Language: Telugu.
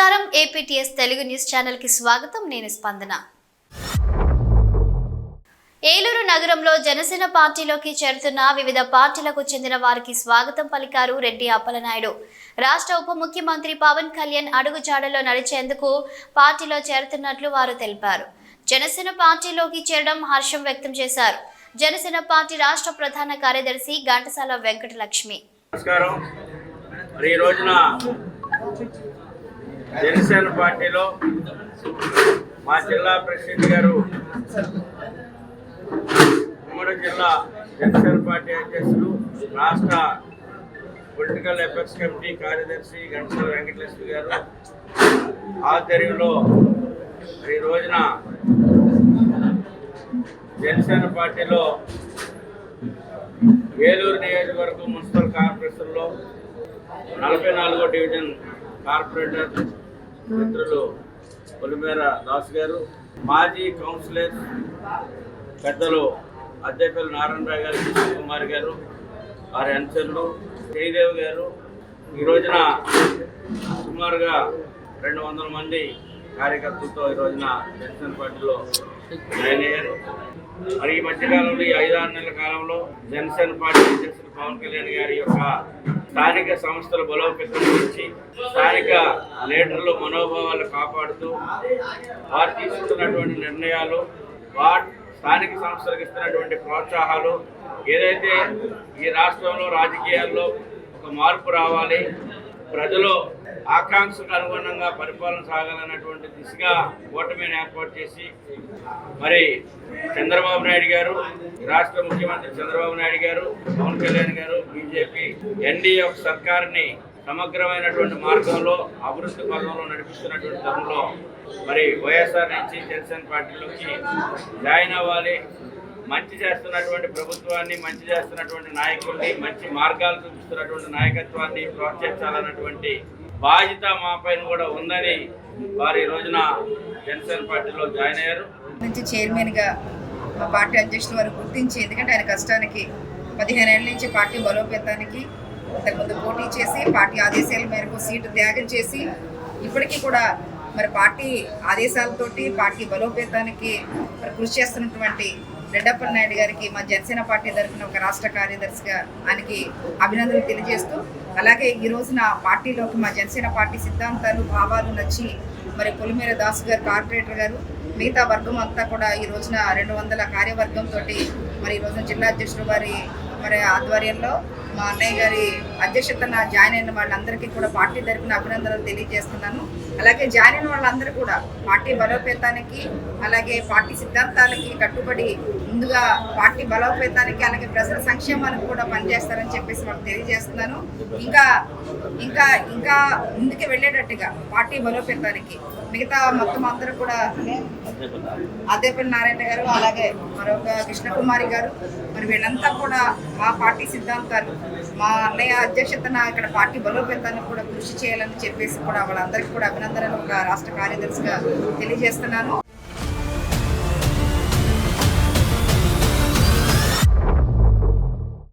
నమస్కారం ఏపీటీఎస్ తెలుగు న్యూస్ ఛానల్కి స్వాగతం. నేను స్పందన. ఏలూరు నగరంలో జనసేన పార్టీలోకి చేరుతున్న వివిధ పార్టీలకు చెందిన వారికి స్వాగతం పలికారు రెడ్డి అప్పలనాయుడు. రాష్ట్ర ఉప ముఖ్యమంత్రి పవన్ కళ్యాణ్ అడుగుజాడలో నడిచేందుకు పార్టీలో చేరుతున్నట్లు వారు తెలిపారు. జనసేన పార్టీలోకి చేరడం హర్షం వ్యక్తం చేశారు. జనసేన పార్టీ రాష్ట్ర ప్రధాన కార్యదర్శి ఘంటసాల వెంకటలక్ష్మి. నమస్కారం. మరి ఈ రోజున జనసేన పార్టీలో మా జిల్లా ప్రెసిడెంట్ గారు ఉమ్మడి జిల్లా జనసేన పార్టీ అధ్యక్షులు రాష్ట్ర పొలిటికల్ ఎఫెక్ట్స్ కమిటీ కార్యదర్శి గంటల వెంకటలక్ష్మి గారు ఆధ్వర్యంలో ఈ రోజున జనసేన పార్టీలో ఏలూరు నియోజకవర్గం మున్సిపల్ కార్పొరేషన్లో నలభై నాలుగో డివిజన్ కార్పొరేటర్ మిత్రులు పొలిమేర దాస్ గారు మాజీ కౌన్సిలర్ పెద్దలు అద్దెపల్లి నారాయణరావు గారు కిషోర్ కుమార్ గారు వారి అనుచరులు జయదేవ్ గారు. ఈ రోజున సుమారుగా రెండు వందల మంది కార్యకర్తలతో ఈ రోజున జనసేన పార్టీలో జాయిన్ అయ్యారు. మరి ఈ మధ్యకాలంలో ఈ ఐదారు నెలల కాలంలో జనసేన పార్టీ అధ్యక్షుడు పవన్ కళ్యాణ్ గారి యొక్క స్థానిక సంస్థల బలోపేతం గురించి స్థానిక లీడర్ల మనోభావాలు కాపాడుతూ వారు తీసుకున్నటువంటి నిర్ణయాలు వారు స్థానిక సంస్థలకు ఇస్తున్నటువంటి ప్రోత్సాహాలు ఏదైతే ఈ రాష్ట్రంలో రాజకీయాల్లో ఒక మార్పు రావాలి ప్రజలు ఆకాంక్షకు అనుగుణంగా పరిపాలన సాగాలన్నటువంటి దిశగా కూటమిని ఏర్పాటు చేసి మరి చంద్రబాబు నాయుడు గారు రాష్ట్ర ముఖ్యమంత్రి చంద్రబాబు నాయుడు గారు పవన్ కళ్యాణ్ గారు బీజేపీ ఎన్డీఏ ఒక సమగ్రమైనటువంటి మార్గంలో అభివృద్ధి పథంలో నడిపిస్తున్నటువంటి తరుణంలో మరి వైఎస్ఆర్ నుంచి జనసేన పార్టీలోకి జాయిన్ అవ్వాలి. మంచి చేస్తున్నటువంటి ప్రభుత్వాన్ని మంచి చేస్తున్నటువంటి నాయకుల్ని మంచి మార్గాలు చూపిస్తున్నటువంటి నాయకత్వాన్ని ప్రోత్సహించాలన్నటువంటి బాధ్యత మా పైన కూడా ఉందని వారు ఈ రోజున జనసేన పార్టీలో జాయిన్ అయ్యారు. నుంచి చైర్మన్గా మా పార్టీ అధ్యక్షుల వారు గుర్తించి ఎందుకంటే ఆయన కష్టానికి పదిహేను ఏళ్ళ నుంచి పార్టీ బలోపేతానికి ఇంతకుముందు పోటీ చేసి పార్టీ ఆదేశాల మేరకు సీటు త్యాగం చేసి ఇప్పటికీ కూడా మరి పార్టీ ఆదేశాలతోటి పార్టీ బలోపేతానికి మరి కృషి చేస్తున్నటువంటి రెడ్డప్పల నాయుడు గారికి మా జనసేన పార్టీ తరఫున ఒక రాష్ట్ర కార్యదర్శిగా ఆయనకి అభినందనలు తెలియజేస్తూ అలాగే ఈ రోజున పార్టీలోకి మా జనసేన పార్టీ సిద్ధాంతాలు భావాలు నచ్చి మరి పొలిమేర దాస్ గారు కార్పొరేటర్ గారు మిగతా వర్గం అంతా కూడా ఈ రోజున రెండు వందల కార్యవర్గంతో మరి ఈ రోజున జిల్లా అధ్యక్షుడు వారి మరి ఆధ్వర్యంలో మా అన్నయ్య గారి అధ్యక్షతన జాయిన్ అయిన వాళ్ళందరికీ కూడా పార్టీ తరఫున అభినందనలు తెలియజేస్తున్నాను. అలాగే జాయిన్ అయిన వాళ్ళందరూ కూడా పార్టీ బలోపేతానికి అలాగే పార్టీ సిద్ధాంతాలకి కట్టుబడి ముందుగా పార్టీ బలోపేతానికి అలాగే ప్రజల సంక్షేమానికి కూడా పనిచేస్తారని చెప్పేసి వాళ్ళకి తెలియజేస్తున్నాను. ఇంకా ఇంకా ఇంకా ముందుకు వెళ్ళేటట్టుగా పార్టీ బలోపేతానికి మిగతా మొత్తం అందరూ కూడా అదేపల్లి నారాయణ గారు అలాగే మరొక కృష్ణకుమారి గారు మరి వీళ్ళంతా కూడా మా పార్టీ సిద్ధాంతాలు మా అన్నయ్య అధ్యక్షతన ఇక్కడ పార్టీ బలోపేతానికి కూడా కృషి చేయాలని చెప్పేసి కూడా వాళ్ళందరికీ కూడా అభినందనలు ఒక రాష్ట్ర కార్యదర్శిగా తెలియజేస్తున్నాను.